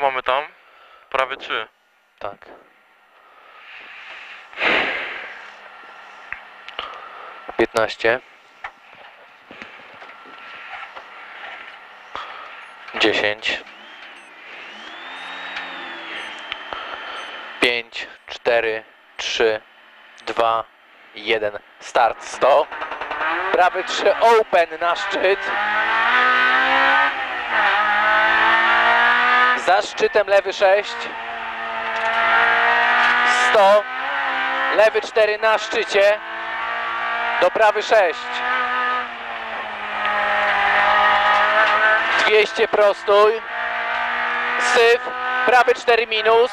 mamy tam? Prawie 3. Tak. Piętnaście. Dziesięć. Pięć, cztery, trzy, dwa, jeden. Start. Sto. Prawy trzy open na szczyt. Za szczytem lewy 6. 100. Lewy 4 na szczycie. Do prawy 6. 200 prostuj. Syf. Prawy 4 minus.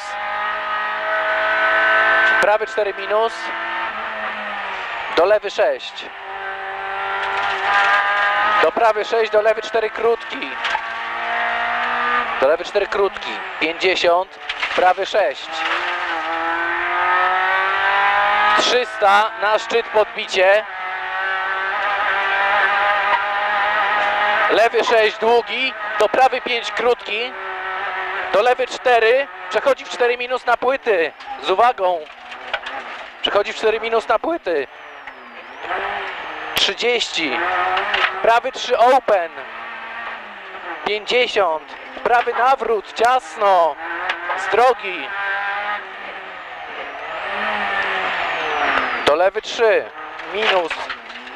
Prawy 4 minus. Do lewy 6. Do prawy 6, do lewy 4 krótki. Do lewy 4 krótki. 50. Prawy 6. 300 na szczyt podbicie. Lewy 6 długi. Do prawy 5 krótki. Do lewy 4. Przechodzi w 4 minus na płyty. Z uwagą. Przechodzi w 4 minus na płyty. 30. Prawy 3 open. 50. Prawy nawrót, ciasno. Z drogi. Do lewy 3. Minus.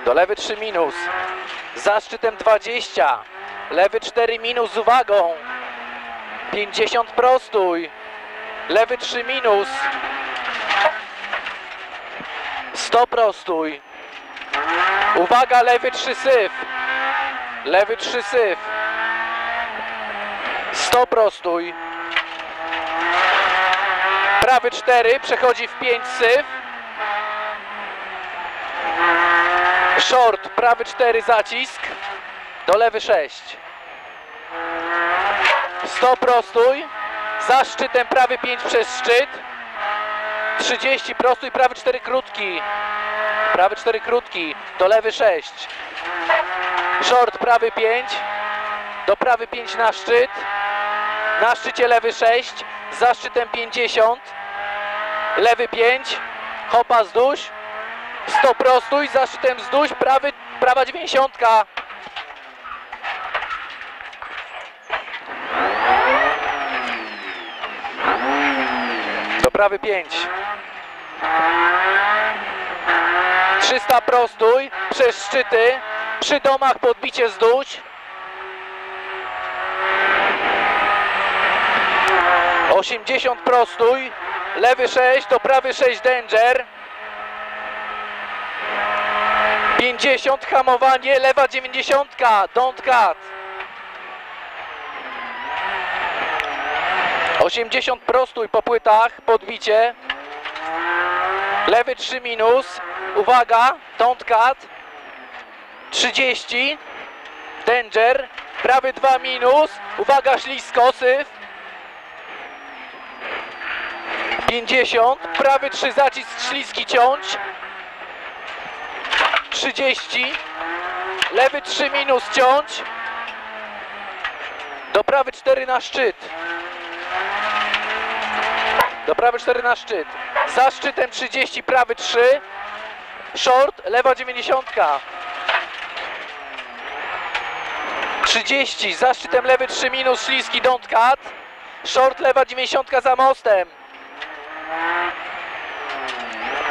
Do lewy 3 minus. Za szczytem 20. Lewy 4 minus z uwagą. 50 prostój. Lewy 3 minus. 100 prostój. Uwaga, lewy 3 syf. Lewy 3 syf. 100 prostój. Prawy 4 przechodzi w 5 syf. Short, prawy 4 zacisk. Do lewy 6. 100 prostój. Za szczytem prawy 5 przez szczyt. 30 prostój, prawy 4 krótki. Prawy 4 krótki. Do lewy 6. Short, prawy 5. Do prawy 5 na szczyt. Na szczycie lewy 6. Za szczytem 50. Lewy 5. Hopa zdóź. 100 prostój. Za szczytem zdóź. Prawy, prawa 90. Do prawy 5. 300 prostój przez szczyty. Przy domach podbicie zdóź. 80 prostój, lewy 6 do prawy 6 danger. 50 hamowanie, lewa 90, don't cut. 80 prostój po płytach, podbicie. Lewy 3 minus, uwaga, don't cut. 30, danger, prawy 2 minus, uwaga ślisko, syf. 50, prawy 3 zacisk śliski ciąć. 30, lewy 3 minus ciąć. Do prawy 4 na szczyt. Do prawy 4 na szczyt. Za szczytem 30, prawy 3. Short, lewa 90. 30, za szczytem lewy 3 minus śliski don't cut. Short, lewa 90 za mostem.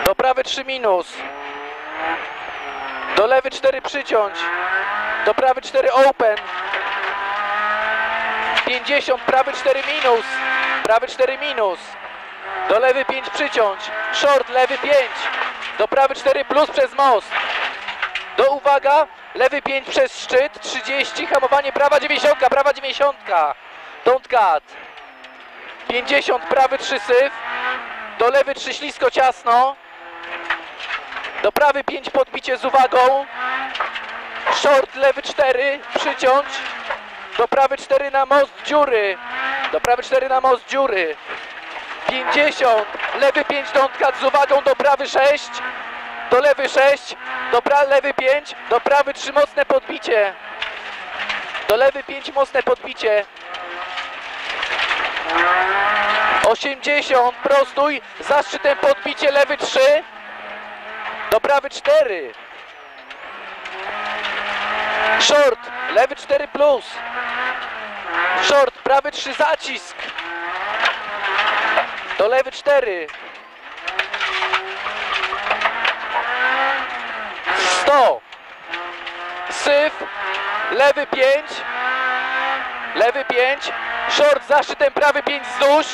Do prawy 3 minus. Do lewy 4 przyciąć. Do prawy 4 open. 50, prawy 4 minus. Prawy 4 minus. Do lewy 5 przyciąć. Short, lewy 5. Do prawy 4 plus przez most. Do uwaga, lewy 5 przez szczyt. 30, hamowanie prawa 90, prawa 90. Don't cut. 50, prawy 3 syf. Do lewy 3 ślisko ciasno. Do prawy 5 podbicie z uwagą. Short lewy 4 przyciąć. Do prawy 4 na most dziury. Do prawy 4 na most dziury. 50. Lewy 5 dątka z uwagą do prawy 6. Do lewy 6. Do pra lewy 5. Do prawy 3 mocne podbicie. Do lewy 5 mocne podbicie. 80, prostuj, za szczytem podbicie, lewy 3, do prawy 4. Short, lewy 4 plus. Short, prawy 3 zacisk. Do lewy 4. 100. Syf, lewy 5. Lewy 5. Short za szczytem, prawy 5 wzdłuż.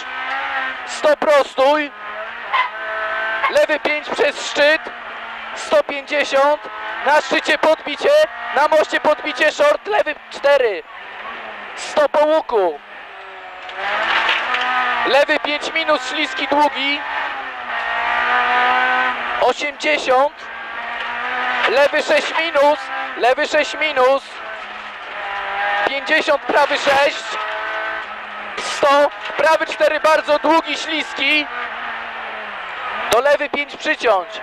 100 prostuj. Lewy 5 przez szczyt. 150. Na szczycie podbicie. Na moście podbicie. Short lewy 4. 100 po łuku. Lewy 5 minus, śliski długi. 80. Lewy 6 minus. Lewy 6 minus. 50, prawy 6. 100. Prawy 4 bardzo długi, śliski. Do lewy 5 przyciąć.